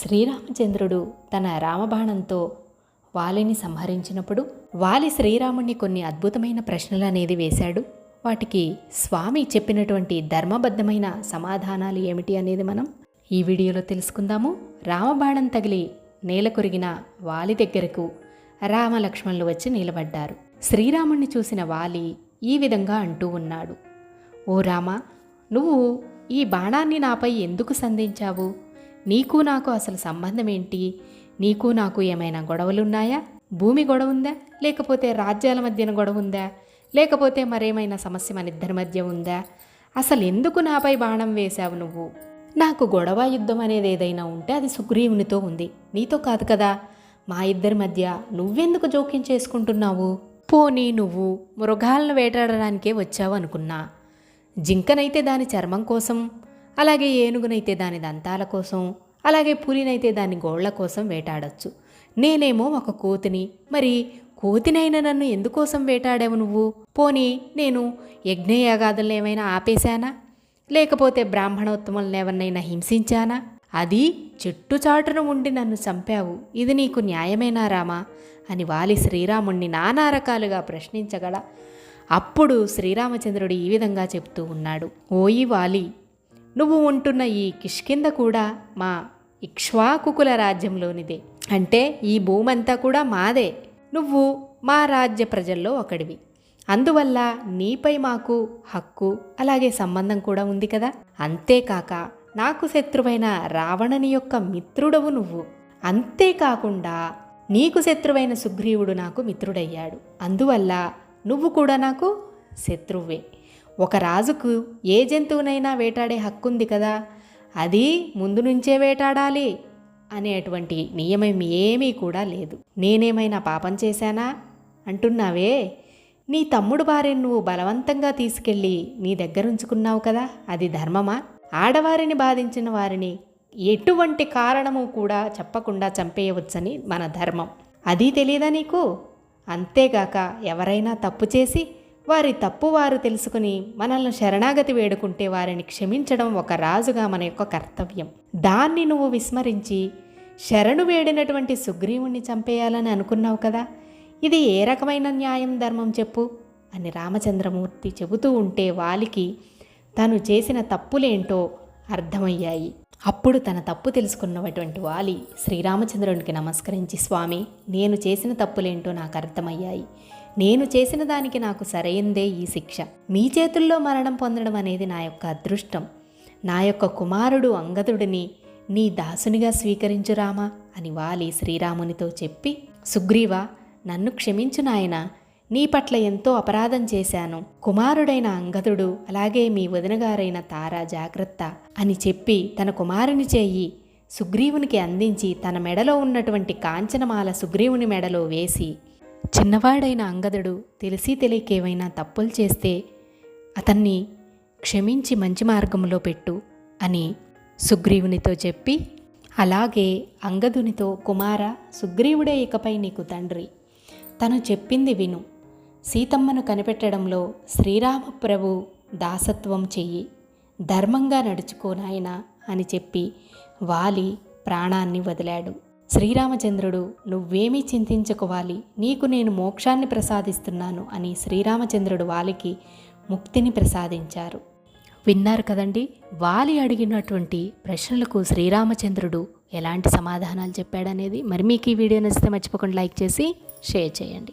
శ్రీరామచంద్రుడు తన రామబాణంతో వాలిని సంహరించినప్పుడు వాలి శ్రీరాముణ్ణి కొన్ని అద్భుతమైన ప్రశ్నలు అనేది వేశాడు. వాటికి స్వామి చెప్పినటువంటి ధర్మబద్ధమైన సమాధానాలు ఏమిటి అనేది మనం ఈ వీడియోలో తెలుసుకుందాము. రామబాణం తగిలి నేల కొరిగిన వాలి దగ్గరకు రామలక్ష్మణులు వచ్చి నిలబడ్డారు. శ్రీరాముణ్ణి చూసిన వాలి ఈ విధంగా అంటూ ఉన్నాడు. ఓ రామ నువ్వు ఈ బాణాన్ని నాపై ఎందుకు సంధించావు? నీకు నాకు అసలు సంబంధం ఏంటి నీకు నాకు ఏమైనా గొడవలున్నాయా? భూమి గొడవ ఉందా లేకపోతే రాజ్యాల మధ్యన గొడవ ఉందా లేకపోతే మరేమైనా సమస్య మన ఇద్దరి మధ్య ఉందా? అసలు ఎందుకు నాపై బాణం వేశావు నువ్వు? నాకు గొడవ యుద్ధం అనేది ఏదైనా ఉంటే అది సుగ్రీవునితో ఉంది. నీతో కాదు కదా. మా ఇద్దరి మధ్య నువ్వెందుకు జోక్యం చేసుకుంటున్నావు? పోనీ నువ్వు మృగాలను వేటాడడానికే వచ్చావు అనుకున్నా. జింకనైతే దాని చర్మం కోసం అలాగే ఏనుగునైతే దాని దంతాల కోసం అలాగే పులినైతే దాని గోళ్ళ కోసం వేటాడొచ్చు. నేనేమో ఒక కోతిని మరి కోతినైనా నన్ను ఎందుకోసం వేటాడావు నువ్వు? పోనీ నేను యజ్ఞయాగాదులను ఏమైనా ఆపేశానా? లేకపోతే బ్రాహ్మణోత్తములను ఎవరినైనా హింసించానా? అది చెట్టు చాటున ఉండి నన్ను చంపావు. ఇది నీకు న్యాయమేనా రామా? అని వాలి శ్రీరాముణ్ణి నానా రకాలుగా ప్రశ్నించగల. అప్పుడు శ్రీరామచంద్రుడు ఈ విధంగా చెప్తూ ఉన్నాడు. ఓయి వాలి నువ్వు ఉంటున్న ఈ కిష్కింద కూడా మా ఇక్ష్వాకుకుల రాజ్యంలోనిదే. అంటే ఈ భూమంతా కూడా మాదే. నువ్వు మా రాజ్య ప్రజల్లో ఒకడివి. అందువల్ల నీపై మాకు హక్కు అలాగే సంబంధం కూడా ఉంది కదా. అంతేకాక నాకు శత్రువైన రావణని యొక్క మిత్రుడవు నువ్వు. అంతేకాకుండా నీకు శత్రువైన సుగ్రీవుడు నాకు మిత్రుడయ్యాడు. అందువల్ల నువ్వు కూడా నాకు శత్రువే. ఒక రాజుకు ఏ జంతువునైనా వేటాడే హక్కుంది కదా అది ముందు నుంచే వేటాడాలి అనేటువంటి నియమం ఏమీ కూడా లేదు. నేనేమైనా పాపం చేశానా? అంటున్నావే? నీ తమ్ముడు భార్యను నువ్వు బలవంతంగా తీసుకెళ్ళి నీ దగ్గర ఉంచుకున్నావు కదా అది ధర్మమా? ఆడవారిని బాధించిన వారిని ఎటువంటి కారణము కూడా చెప్పకుండా చంపేయవచ్చని మన ధర్మం. అది తెలియదా నీకు? అంతేగాక ఎవరైనా తప్పు చేసి వారి తప్పు వారు తెలుసుకుని మనల్ని శరణాగతి వేడుకుంటే వారిని క్షమించడం ఒక రాజుగా మన యొక్క కర్తవ్యం. దాన్ని నువ్వు విస్మరించి శరణు వేడినటువంటి సుగ్రీవుణ్ణి చంపేయాలని అనుకున్నావు కదా? ఇది ఏ రకమైన న్యాయం ధర్మం చెప్పు? అని రామచంద్రమూర్తి చెబుతూ ఉంటే వాలికి తను చేసిన తప్పులేంటో అర్థమయ్యాయి. అప్పుడు తన తప్పు తెలుసుకున్నటువంటి వాలి శ్రీరామచంద్రునికి నమస్కరించి స్వామి నేను చేసిన తప్పులేంటో నాకు అర్థమయ్యాయి. నేను చేసిన దానికి నాకు సరైందే ఈ శిక్ష. మీ చేతుల్లో మరణం పొందడం అనేది నా యొక్క అదృష్టం. నా యొక్క కుమారుడు అంగదుడిని నీ దాసునిగా స్వీకరించు రామా అని వాలి శ్రీరామునితో చెప్పి సుగ్రీవ నన్ను క్షమించు నాయన. నీ పట్ల ఎంతో అపరాధం చేశాను. కుమారుడైన అంగదుడు అలాగే మీ వదినగారైన తారా జాగ్రత్త అని చెప్పి తన కుమారుని చేయి సుగ్రీవునికి అందించి తన మెడలో ఉన్నటువంటి కాంచనమాల సుగ్రీవుని మెడలో వేసి చిన్నవాడైన అంగదుడు తెలిసి తెలియకేవైనా తప్పులు చేస్తే అతన్ని క్షమించి మంచి మార్గంలో పెట్టు అని సుగ్రీవునితో చెప్పి అలాగే అంగదునితో కుమార సుగ్రీవుడే ఇకపై నీకు తండ్రి. తను చెప్పింది విను. సీతమ్మను కనిపెట్టడంలో శ్రీరామప్రభు దాసత్వం చెయ్యి. ధర్మంగా నడుచుకోనాయన అని చెప్పి వాలి ప్రాణాన్ని వదిలాడు. శ్రీరామచంద్రుడు నువ్వేమీ చింతించుకోవాలి నీకు నేను మోక్షాన్ని ప్రసాదిస్తున్నాను అని శ్రీరామచంద్రుడు వాలికి ముక్తిని ప్రసాదించారు. విన్నారు కదండి వాలి అడిగినటువంటి ప్రశ్నలకు శ్రీరామచంద్రుడు ఎలాంటి సమాధానాలు చెప్పాడనేది? మరి మీకు ఈ వీడియో నచ్చితే మర్చిపోకుండా లైక్ చేసి షేర్ చేయండి.